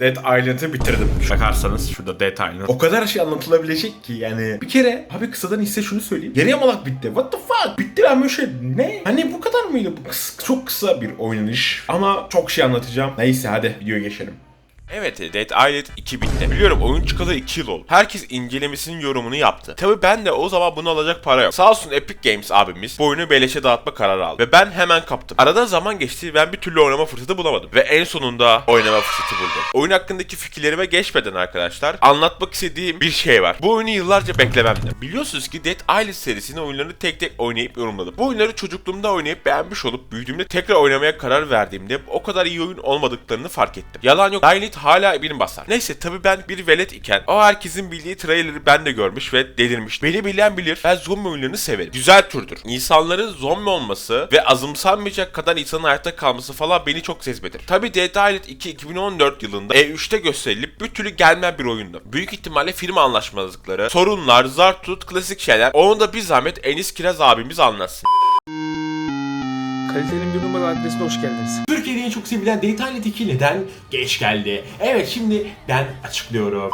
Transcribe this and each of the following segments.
Dead Island'ı bitirdim. Bakarsanız şurada Dead Island. O kadar şey anlatılabilecek ki yani. Bir kere abi kısadan hisse şunu söyleyeyim. Yarı yamalak bitti. What the fuck? Bitti ben böyle şey. Ne? Hani bu kadar mıydı? Bu kıs- çok kısa bir oynanış. Ama çok şey anlatacağım. Neyse hadi videoya geçelim. Evet Dead Island 2 bitti. Biliyorum oyun çıkalı 2 yıl oldu. Herkes incelemesinin yorumunu yaptı. Tabi ben de o zaman bunu alacak para yok. Sağ olsun Epic Games abimiz bu oyunu beleşe dağıtma kararı aldı. Ve ben hemen kaptım. Aradan zaman geçti ben bir türlü oynama fırsatı bulamadım. Ve en sonunda oynama fırsatı buldum. Oyun hakkındaki fikirlerime geçmeden arkadaşlar anlatmak istediğim bir şey var. Bu oyunu yıllarca beklememdi. Biliyorsunuz ki Dead Island serisinin oyunlarını tek tek oynayıp yorumladım. Bu oyunları çocukluğumda oynayıp beğenmiş olup büyüdüğümde tekrar oynamaya karar verdiğimde o kadar iyi oyun olmadıklarını fark ettim. Yalan yok. Dying hala benim basar. Neyse tabi ben bir velet iken o herkesin bildiği trailer'ı ben de görmüş ve delirmiş. Beni bilen bilir ben zombi oyunlarını severim. Güzel türdür. İnsanların zombi olması ve azımsanmayacak kadar insanın hayatta kalması falan beni çok cezbedir. Tabi Dead Island 2 2014 yılında E3'te gösterilip bir türlü gelmeyen bir oyundu. Büyük ihtimalle firma anlaşmazlıkları, sorunlar, zar tut, klasik şeyler. Onu da bir zahmet Enis Kiraz abimiz anlatsın. Kalitenin bir numara adresine hoş geldiniz. Türkiye'de en çok sevilen Data 2 neden geç geldi? Evet şimdi ben açıklıyorum.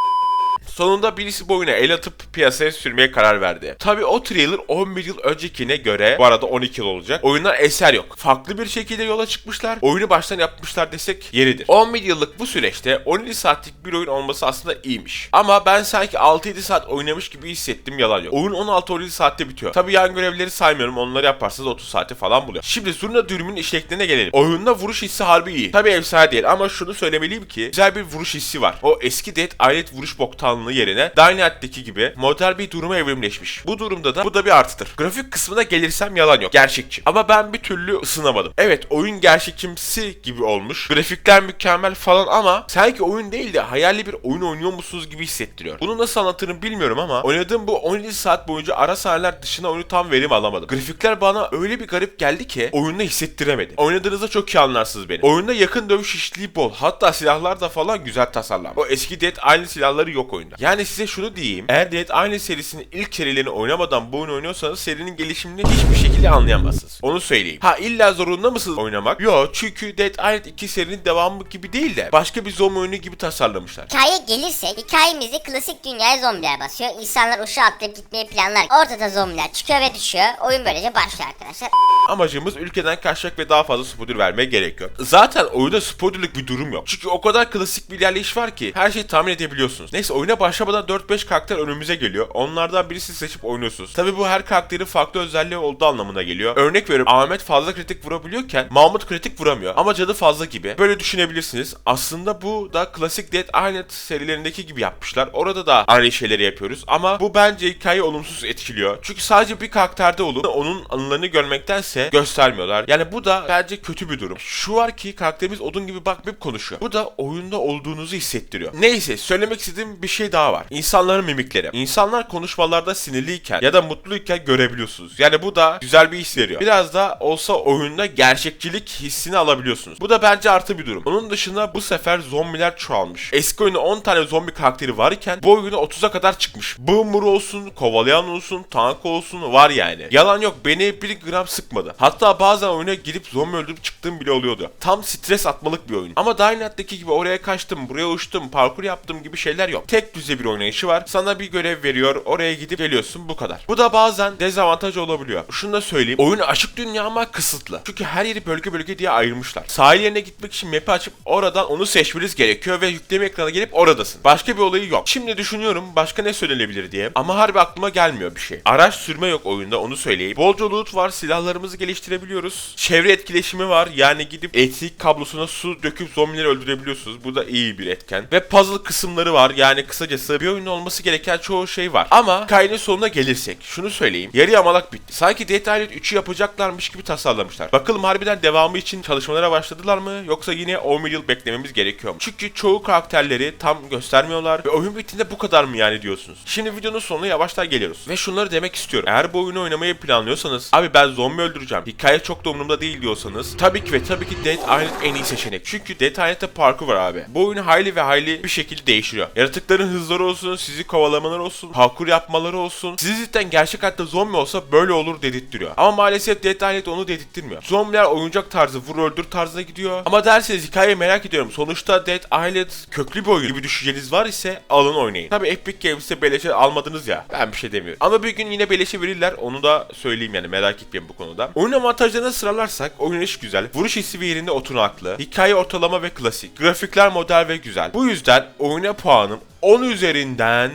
Sonunda birisi bu oyuna el atıp piyasaya sürmeye karar verdi. Tabi o trailer 11 yıl öncekine göre bu arada 12 yıl olacak. Oyundan eser yok. Farklı bir şekilde yola çıkmışlar. Oyunu baştan yapmışlar desek yeridir. 11 yıllık bu süreçte 17 saatlik bir oyun olması aslında iyiymiş. Ama ben sanki 6-7 saat oynamış gibi hissettim yalan yok. Oyun 16-17 saatte bitiyor. Tabi yan görevleri saymıyorum. Onları yaparsanız 30 saati falan buluyor. Şimdi Zurna dürümün işleklerine gelelim. Oyunda vuruş hissi harbi iyi. Tabi efsane değil ama şunu söylemeliyim ki güzel bir vuruş hissi var. O eski Dead Island vuruş boktanlığı yerine Dying Light'teki gibi model bir duruma evrimleşmiş. Bu durumda da bu da bir artıdır. Grafik kısmına gelirsem yalan yok. Gerçekçi. Ama ben bir türlü ısınamadım. Evet oyun gerçekçimsi gibi olmuş. Grafikler mükemmel falan ama sanki oyun değil de hayali bir oyun oynuyor musunuz gibi hissettiriyor. Bunu nasıl anlatırım bilmiyorum ama oynadığım bu 17 saat boyunca ara sahneler dışında oyunu tam verim alamadım. Grafikler bana öyle bir garip geldi ki oyunda hissettiremedi. Oynadığınızda çok iyi anlarsınız beni. Oyunda yakın dövüş işliği bol. Hatta silahlar da falan güzel tasarlanmış. O eski Dead Island silahları yok oyunda. Yani size şunu diyeyim. Eğer Dead Island serisinin ilk serilerini oynamadan bu oyunu oynuyorsanız serinin gelişimini hiçbir şekilde anlayamazsınız. Onu söyleyeyim. Ha illa zorunda mısınız oynamak? Yok çünkü Dead Island 2 serinin devamı gibi değil de başka bir zombi oyunu gibi tasarlamışlar. Hikaye gelirsek hikayemizde klasik dünyaya zombiler basıyor. İnsanlar uçağa atlayıp gitmeyi planlar. Ortada zombiler çıkıyor ve düşüyor. Oyun böylece başlıyor arkadaşlar. Amacımız ülkeden kaçmak ve daha fazla spoiler vermeye gerek yok. Zaten oyunda spoilerlık bir durum yok. Çünkü o kadar klasik bir ilerleyiş var ki her şeyi tahmin edebiliyorsunuz. Neyse oyuna başlamadan 4-5 karakter önümüze geliyor. Onlardan birisi seçip oynuyorsunuz. Tabi bu her karakterin farklı özelliği olduğu anlamına geliyor. Örnek veriyorum Ahmet fazla kritik vurabiliyorken Mahmut kritik vuramıyor. Ama cadı fazla gibi. Böyle düşünebilirsiniz. Aslında bu da klasik Dead Island serilerindeki gibi yapmışlar. Orada da aynı şeyleri yapıyoruz. Ama bu bence hikayeyi olumsuz etkiliyor. Çünkü sadece bir karakterde olup onun anılarını görmektense göstermiyorlar. Yani bu da bence kötü bir durum. Şu var ki karakterimiz odun gibi bakmayıp konuşuyor. Bu da oyunda olduğunuzu hissettiriyor. Neyse söylemek istediğim bir şey daha var. İnsanların mimikleri. İnsanlar konuşmalarda sinirliyken ya da mutluyken görebiliyorsunuz. Yani bu da güzel bir his veriyor. Biraz da olsa oyunda gerçekçilik hissini alabiliyorsunuz. Bu da bence artı bir durum. Onun dışında bu sefer zombiler çoğalmış. Eski oyunda 10 tane zombi karakteri varken bu oyuna 30'a kadar çıkmış. Boomer olsun, kovalayan olsun, tank olsun var yani. Yalan yok beni bir gram sıkmadı. Hatta bazen oyuna girip zombi öldürüp çıktığım bile oluyordu. Tam stres atmalık bir oyun. Ama Dying gibi oraya kaçtım, buraya uçtum, parkur yaptım gibi şeyler yok. Tek düze bir oynayışı var. Sana bir görev veriyor, oraya gidip geliyorsun bu kadar. Bu da bazen dezavantaj olabiliyor. Şunu da söyleyeyim. Oyun açık dünya ama kısıtlı. Çünkü her yeri bölge bölge diye ayırmışlar. Sahil yerine gitmek için map'i açıp oradan onu seçmeniz gerekiyor ve yükleme ekranına gelip oradasın. Başka bir olayı yok. Şimdi düşünüyorum başka ne söylenebilir diye. Ama harbi aklıma gelmiyor bir şey. Araç sürme yok oyunda onu söyleyeyim. Bolca loot var, silahlarımızı geliştirebiliyoruz. Çevre etkileşimi var. Yani gidip elektrik kablosuna su döküp zombileri öldürebiliyorsunuz. Bu da iyi bir etken. Ve puzzle kısımları var. Yani kısacası bir oyunda olması gereken çoğu şey var. Ama hikayenin sonuna gelirsek şunu söyleyeyim. Yarı yamalak bitti. Sanki Dead Island 3'ü yapacaklarmış gibi tasarlamışlar. Bakalım harbiden devamı için çalışmalara başladılar mı? Yoksa yine 11 yıl beklememiz gerekiyor mu? Çünkü çoğu karakterleri tam göstermiyorlar. Ve oyun bittiğinde bu kadar mı yani diyorsunuz? Şimdi videonun sonuna yavaştan geliyoruz. Ve şunları demek istiyorum. Eğer bu oyunu oynamayı planlıyorsanız abi ben zombi öldüreceğim. Hikaye çok da umurumda değil diyorsanız tabii ki ve tabii ki Dead Island en iyi seçenek. Çünkü Dead Island'da parkur var abi. Bu oyunu hayli ve hayli bir şekilde değiştiriyor. Yaratıkların hızları olsun, sizi kovalamaları olsun, parkur yapmaları olsun. Sizi cidden gerçek hayatta zombi olsa böyle olur dedirttiriyor. Ama maalesef Dead Island onu dedirttirmiyor. Zombiler oyuncak tarzı, vur öldür tarzına gidiyor. Ama derseniz hikayeyi merak ediyorum. Sonuçta Dead Island köklü bir oyun gibi düşünceniz var ise alın oynayın. Tabi Epic Games'te beleşe almadınız ya. Ben bir şey demiyorum. Ama bir gün yine beleşe verirler. Onu da söyleyeyim yani merak etmeyin bu konuda. Oyun avantajlarına sıralarsak oynanış güzel. Vuruş hissi ve yerinde oturaklı. Hikaye ortalama ve klasik. Grafikler model ve güzel. Bu yüzden oyuna puanım 10 üzerinden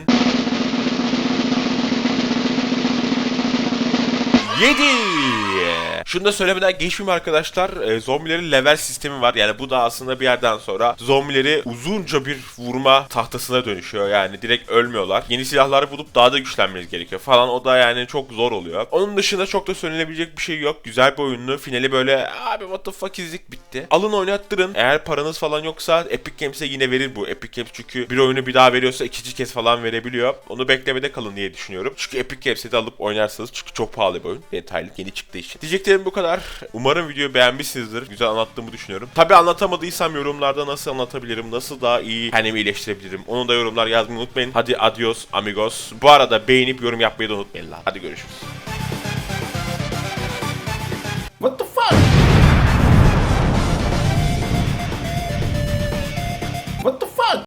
7. Şunu da söylemeden geçmeyeyim arkadaşlar. E, zombilerin level sistemi var. Yani bu da aslında bir yerden sonra zombileri uzunca bir vurma tahtasına dönüşüyor. Yani direkt ölmüyorlar. Yeni silahlar bulup daha da güçlenmeniz gerekiyor falan. O da yani çok zor oluyor. Onun dışında çok da söylenebilecek bir şey yok. Güzel bir oyunlu. Finali böyle abi what the fuck izlik bitti. Alın oynattırın. Eğer paranız falan yoksa Epic Games'e yine verir bu. Epic Games çünkü bir oyunu bir daha veriyorsa ikinci kez falan verebiliyor. Onu beklemede kalın diye düşünüyorum. Çünkü Epic Games'e de alıp oynarsanız çünkü çok pahalı bir oyun detaylı yeni çıktı için. Diyeceklerim bu kadar. Umarım videoyu beğenmişsinizdir. Güzel anlattığımı düşünüyorum. Tabi anlatamadıysam yorumlarda nasıl anlatabilirim, nasıl daha iyi kendimi iyileştirebilirim. Onu da yorumlar yazmayı unutmayın. Hadi adios amigos. Bu arada beğenip yorum yapmayı da unutmayın lan. Hadi görüşürüz. What the